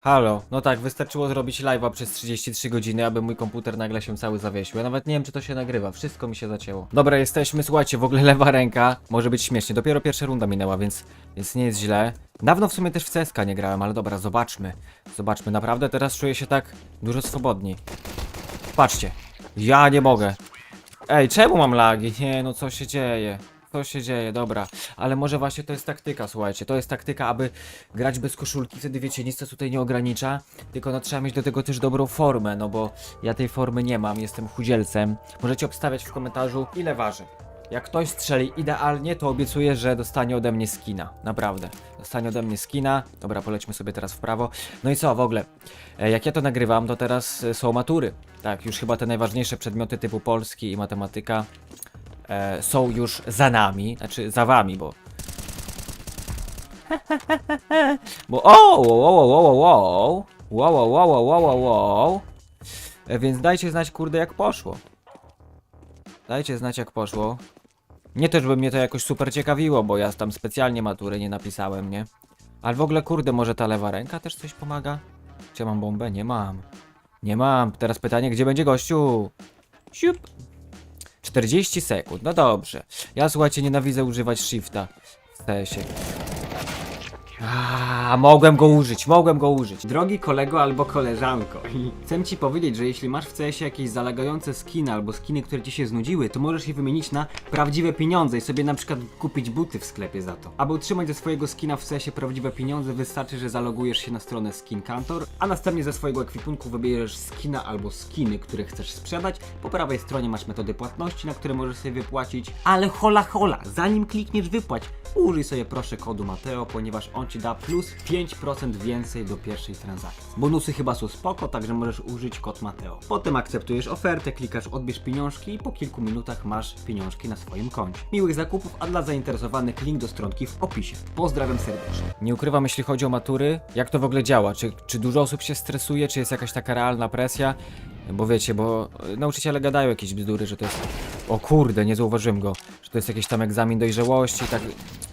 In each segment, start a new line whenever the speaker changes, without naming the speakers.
Halo, no tak, wystarczyło zrobić live'a przez 33 godziny, aby mój komputer nagle się cały zawiesił. Ja nawet nie wiem, czy to się nagrywa, wszystko mi się zacięło. Dobra, jesteśmy, słuchajcie, w ogóle lewa ręka, może być śmiesznie, dopiero pierwsza runda minęła, więc, więc nie jest źle. Dawno w sumie też w CSK nie grałem, ale dobra, zobaczmy. Zobaczmy, naprawdę teraz czuję się tak dużo swobodniej. Patrzcie, ja nie mogę. Ej, czemu mam lagi? Nie, no co się dzieje? Co się dzieje? Dobra, ale może właśnie to jest taktyka, słuchajcie. To jest taktyka, aby grać bez koszulki, wtedy wiecie, nic to tutaj nie ogranicza. Tylko no trzeba mieć do tego też dobrą formę, no bo ja tej formy nie mam, jestem chudzielcem. Możecie obstawiać w komentarzu, ile waży. Jak ktoś strzeli idealnie, to obiecuję, że dostanie ode mnie skina. Naprawdę. Dostanie ode mnie skina. Dobra, polećmy sobie teraz w prawo. No i co, w ogóle, e, jak ja to nagrywam, to teraz e, są matury. Tak, już chyba te najważniejsze przedmioty typu polski i matematyka e, są już za nami, znaczy za wami, bo... bo o, wow, wow, wow, wow, wow, wow, wow, wow. E, Więc dajcie znać, kurde, jak poszło. Dajcie znać, jak poszło. Nie też by mnie to jakoś super ciekawiło, bo ja tam specjalnie matury nie napisałem, nie? Ale w ogóle, kurde, może ta lewa ręka też coś pomaga? Czy ja mam bombę? Nie mam. Nie mam. Teraz pytanie, gdzie będzie gościu? Siup. 40 sekund, no dobrze. Ja słuchajcie, nienawidzę używać shifta w CS-ie. A, mogłem go użyć, mogłem go użyć. Drogi kolego albo koleżanko, chcę ci powiedzieć, że jeśli masz w CS jakieś zalegające skiny albo skiny, które ci się znudziły, to możesz je wymienić na prawdziwe pieniądze i sobie na przykład kupić buty w sklepie za to. Aby utrzymać ze swojego skina w CS prawdziwe pieniądze, wystarczy, że zalogujesz się na stronę Skin Kantor, a następnie ze swojego ekwipunku wybierzesz skina albo skiny, które chcesz sprzedać. Po prawej stronie masz metody płatności, na które możesz sobie wypłacić. Ale hola hola, zanim klikniesz wypłać, użyj sobie proszę kodu Mateo, ponieważ on ci da plus 5% więcej do pierwszej transakcji. Bonusy chyba są spoko, także możesz użyć kod Mateo. Potem akceptujesz ofertę, klikasz odbierz pieniążki i po kilku minutach masz pieniążki na swoim koncie. Miłych zakupów, a dla zainteresowanych link do stronki w opisie. Pozdrawiam serdecznie. Nie ukrywam, jeśli chodzi o matury, jak to w ogóle działa? Czy, czy dużo osób się stresuje, czy jest jakaś taka realna presja? Bo wiecie, bo y, nauczyciele gadają jakieś bzdury, że to jest... O kurde, nie zauważyłem go. Że to jest jakiś tam egzamin dojrzałości, tak...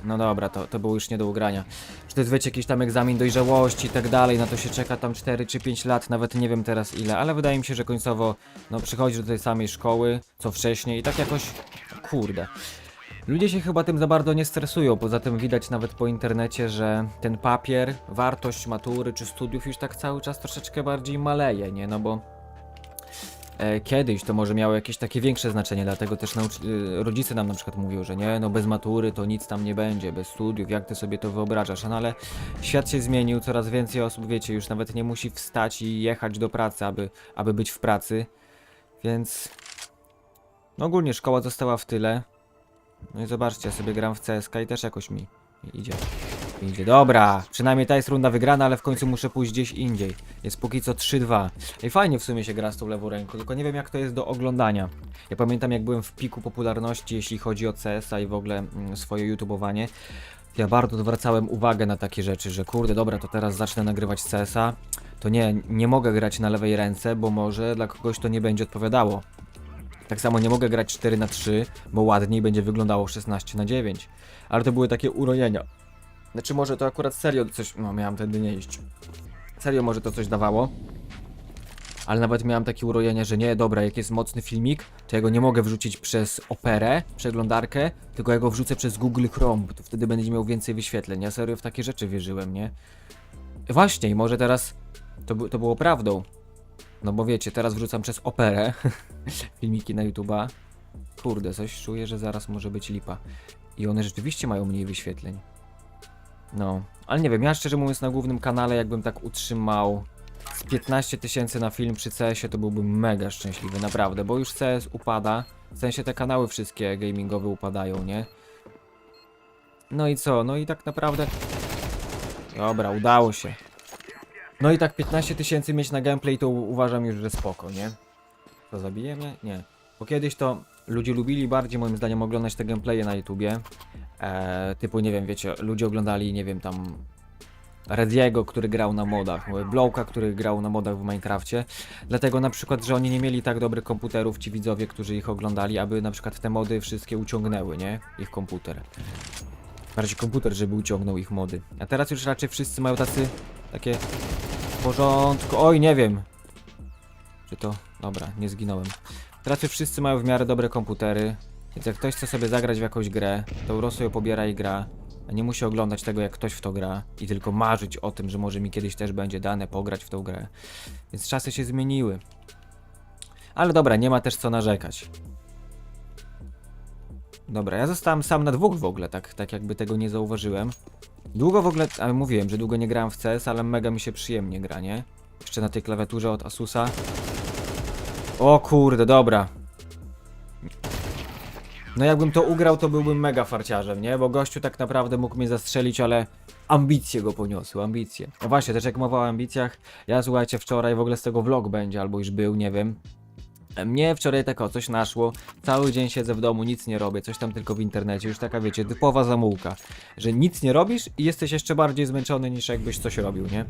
No dobra, to, to było już nie do ugrania. Że to jest, wiecie, jakiś tam egzamin dojrzałości i tak dalej, na to się czeka tam 4 czy 5 lat, nawet nie wiem teraz ile, ale wydaje mi się, że końcowo, no, przychodzisz do tej samej szkoły, co wcześniej i tak jakoś... Kurde. Ludzie się chyba tym za bardzo nie stresują, poza tym widać nawet po internecie, że ten papier, wartość matury czy studiów już tak cały czas troszeczkę bardziej maleje, nie? No bo kiedyś to może miało jakieś takie większe znaczenie, dlatego też y, rodzice nam na przykład mówią, że nie, no bez matury to nic tam nie będzie, bez studiów, jak ty sobie to wyobrażasz, no ale świat się zmienił, coraz więcej osób, wiecie, już nawet nie musi wstać i jechać do pracy, aby, aby być w pracy, więc no ogólnie szkoła została w tyle. No i zobaczcie, ja sobie gram w CSK i też jakoś mi idzie. Dobra, przynajmniej ta jest runda wygrana, ale w końcu muszę pójść gdzieś indziej. Jest póki co 3-2. I fajnie w sumie się gra z tą lewą ręką, tylko nie wiem jak to jest do oglądania. Ja pamiętam jak byłem w piku popularności, jeśli chodzi o CS-a i w ogóle mm, swoje YouTubeowanie. Ja bardzo zwracałem uwagę na takie rzeczy, że kurde, dobra, to teraz zacznę nagrywać CS-a. To nie, nie mogę grać na lewej ręce, bo może dla kogoś to nie będzie odpowiadało. Tak samo nie mogę grać 4 na 3, bo ładniej będzie wyglądało 16 na 9. Ale to były takie urojenia. Znaczy może to akurat serio coś... No miałem wtedy nie iść. Serio może to coś dawało. Ale nawet miałem takie urojenie, że nie, dobra, jak jest mocny filmik, to ja go nie mogę wrzucić przez operę, przeglądarkę, tylko ja go wrzucę przez Google Chrome, bo to wtedy będzie miał więcej wyświetleń. Ja serio w takie rzeczy wierzyłem, nie? Właśnie, i może teraz to, to było prawdą. No bo wiecie, teraz wrzucam przez operę filmiki na YouTube'a. Kurde, coś czuję, że zaraz może być lipa. I one rzeczywiście mają mniej wyświetleń. No, ale nie wiem, ja szczerze mówiąc na głównym kanale jakbym tak utrzymał z 15 tysięcy na film przy CS-ie, to byłbym mega szczęśliwy, naprawdę, bo już CS upada. W sensie te kanały wszystkie gamingowe upadają, nie? No i co? No i tak naprawdę... Dobra, udało się. No i tak 15 tysięcy mieć na gameplay to uważam już, że spoko, nie? To zabije mnie? Nie. Bo kiedyś to ludzie lubili bardziej moim zdaniem oglądać te gameplaye na YouTubie. E, typu, nie wiem, wiecie, ludzie oglądali, nie wiem, tam Rediego, który grał na modach, Blowka, który grał na modach w Minecrafcie. Dlatego na przykład, że oni nie mieli tak dobrych komputerów, ci widzowie, którzy ich oglądali, aby na przykład te mody wszystkie uciągnęły, nie? Ich komputer. Bardziej komputer, żeby uciągnął ich mody. A teraz już raczej wszyscy mają tacy, takie porządku. Oj, nie wiem. Czy to... Dobra, nie zginąłem. Teraz już wszyscy mają w miarę dobre komputery, więc jak ktoś chce sobie zagrać w jakąś grę, to po prostu ją pobiera i gra. A nie musi oglądać tego, jak ktoś w to gra i tylko marzyć o tym, że może mi kiedyś też będzie dane pograć w tą grę. Więc czasy się zmieniły. Ale dobra, nie ma też co narzekać. Dobra, ja zostałem sam na dwóch w ogóle, tak, tak jakby tego nie zauważyłem. Długo w ogóle, ale mówiłem, że długo nie grałem w CS, ale mega mi się przyjemnie gra, nie? Jeszcze na tej klawiaturze od Asusa. O kurde, dobra. No jakbym to ugrał, to byłbym mega farciarzem, nie? Bo gościu tak naprawdę mógł mnie zastrzelić, ale ambicje go poniosły, ambicje. No właśnie, też jak mowa o ambicjach, ja słuchajcie, wczoraj w ogóle z tego vlog będzie, albo już był, nie wiem. Mnie wczoraj tak o, coś naszło, cały dzień siedzę w domu, nic nie robię, coś tam tylko w internecie, już taka wiecie, typowa zamułka, że nic nie robisz i jesteś jeszcze bardziej zmęczony niż jakbyś coś robił, nie?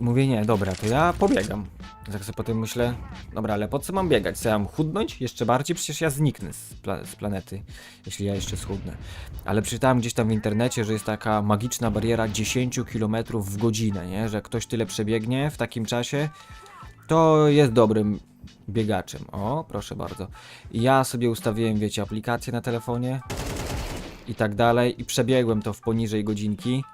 I mówię, nie, dobra, to ja pobiegam. Tak sobie potem myślę, dobra, ale po co mam biegać? Ja mam chudnąć? Jeszcze bardziej? Przecież ja zniknę z, pla z planety, jeśli ja jeszcze schudnę. Ale przeczytałem gdzieś tam w internecie, że jest taka magiczna bariera 10 km w godzinę, nie? Że ktoś tyle przebiegnie w takim czasie, to jest dobrym biegaczem. O, proszę bardzo. Ja sobie ustawiłem, wiecie, aplikację na telefonie i tak dalej i przebiegłem to w poniżej godzinki.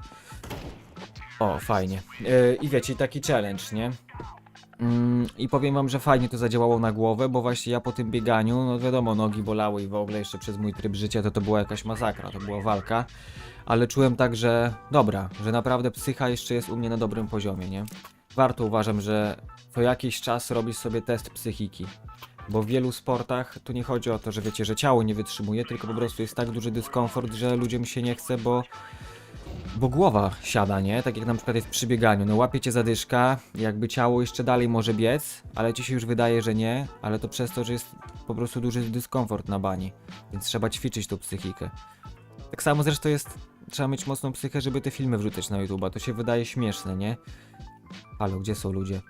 O, fajnie. Yy, I wiecie, taki challenge, nie? Mm, I powiem wam, że fajnie to zadziałało na głowę, bo właśnie ja po tym bieganiu, no wiadomo, nogi bolały i w ogóle jeszcze przez mój tryb życia to to była jakaś masakra, to była walka. Ale czułem tak, że dobra, że naprawdę psycha jeszcze jest u mnie na dobrym poziomie, nie? Warto uważam, że co jakiś czas robisz sobie test psychiki. Bo w wielu sportach tu nie chodzi o to, że wiecie, że ciało nie wytrzymuje, tylko po prostu jest tak duży dyskomfort, że ludziom się nie chce, bo bo głowa siada, nie? Tak jak na przykład jest przy bieganiu. No łapie cię zadyszka, jakby ciało jeszcze dalej może biec, ale ci się już wydaje, że nie, ale to przez to, że jest po prostu duży dyskomfort na bani. Więc trzeba ćwiczyć tą psychikę. Tak samo zresztą jest, trzeba mieć mocną psychę, żeby te filmy wrzucać na YouTube'a. To się wydaje śmieszne, nie? Halo, gdzie są ludzie?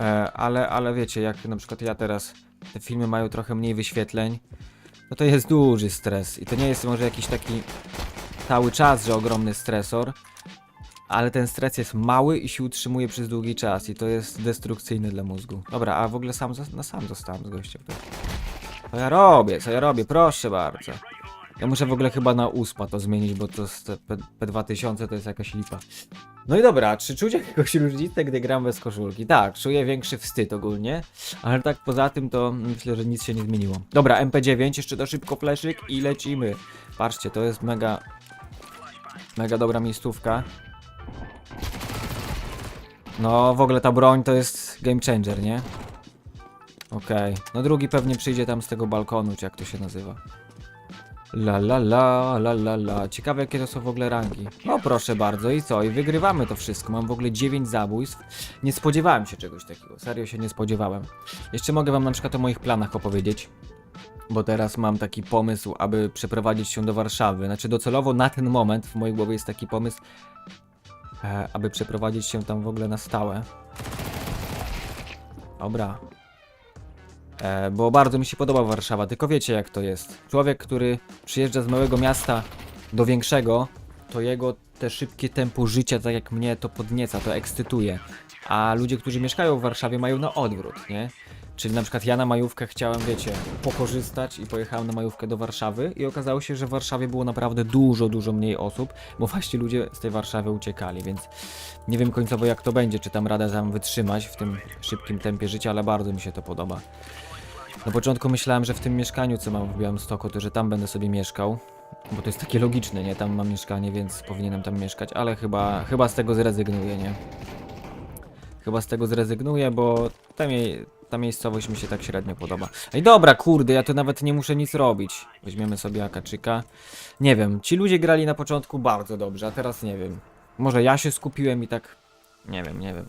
E, ale, ale wiecie, jak na przykład ja teraz, te filmy mają trochę mniej wyświetleń, no to jest duży stres. I to nie jest może jakiś taki cały czas, że ogromny stresor, ale ten stres jest mały i się utrzymuje przez długi czas i to jest destrukcyjne dla mózgu. Dobra, a w ogóle sam, zos- no sam zostałem z gościem. Co ja robię, co ja robię, proszę bardzo. Ja muszę w ogóle chyba na USPA to zmienić, bo to z te P- P2000 to jest jakaś lipa. No i dobra, czy czuć jakąś różnicę, gdy gram bez koszulki? Tak, czuję większy wstyd ogólnie, ale tak poza tym to myślę, że nic się nie zmieniło. Dobra, MP9, jeszcze to szybko fleszyk i lecimy. Patrzcie, to jest mega, mega dobra miejscówka. No, w ogóle ta broń to jest game changer, nie? Okej, no drugi pewnie przyjdzie tam z tego balkonu, czy jak to się nazywa. La la la, la la la. Ciekawe jakie to są w ogóle rangi. No proszę bardzo i co? I wygrywamy to wszystko. Mam w ogóle 9 zabójstw. Nie spodziewałem się czegoś takiego. Serio się nie spodziewałem. Jeszcze mogę wam na przykład o moich planach opowiedzieć. Bo teraz mam taki pomysł, aby przeprowadzić się do Warszawy. Znaczy docelowo na ten moment w mojej głowie jest taki pomysł, e, aby przeprowadzić się tam w ogóle na stałe. Dobra, E, bo bardzo mi się podoba Warszawa, tylko wiecie jak to jest. Człowiek, który przyjeżdża z małego miasta do większego, to jego te szybkie tempo życia, tak jak mnie, to podnieca, to ekscytuje. A ludzie, którzy mieszkają w Warszawie, mają na odwrót, nie? Czyli na przykład ja na majówkę chciałem, wiecie, pokorzystać i pojechałem na majówkę do Warszawy i okazało się, że w Warszawie było naprawdę dużo, dużo mniej osób, bo właśnie ludzie z tej Warszawy uciekali, więc nie wiem końcowo jak to będzie, czy tam radę tam wytrzymać w tym szybkim tempie życia, ale bardzo mi się to podoba. Na początku myślałem, że w tym mieszkaniu, co mam w Białymstoku, to że tam będę sobie mieszkał. Bo to jest takie logiczne, nie? Tam mam mieszkanie, więc powinienem tam mieszkać, ale chyba, chyba z tego zrezygnuję, nie? Chyba z tego zrezygnuję, bo ta, mie ta miejscowość mi się tak średnio podoba. Ej, dobra, kurde, ja tu nawet nie muszę nic robić. Weźmiemy sobie Akaczyka. Nie wiem, ci ludzie grali na początku bardzo dobrze, a teraz nie wiem. Może ja się skupiłem i tak... Nie wiem, nie wiem.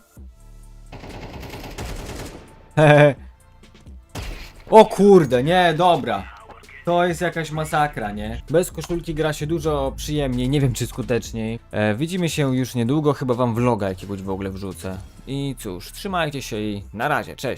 Hehe. O kurde, nie, dobra. To jest jakaś masakra, nie? Bez koszulki gra się dużo przyjemniej, nie wiem czy skuteczniej. E, widzimy się już niedługo, chyba wam vloga jakiegoś w ogóle wrzucę. I cóż, trzymajcie się i na razie, cześć.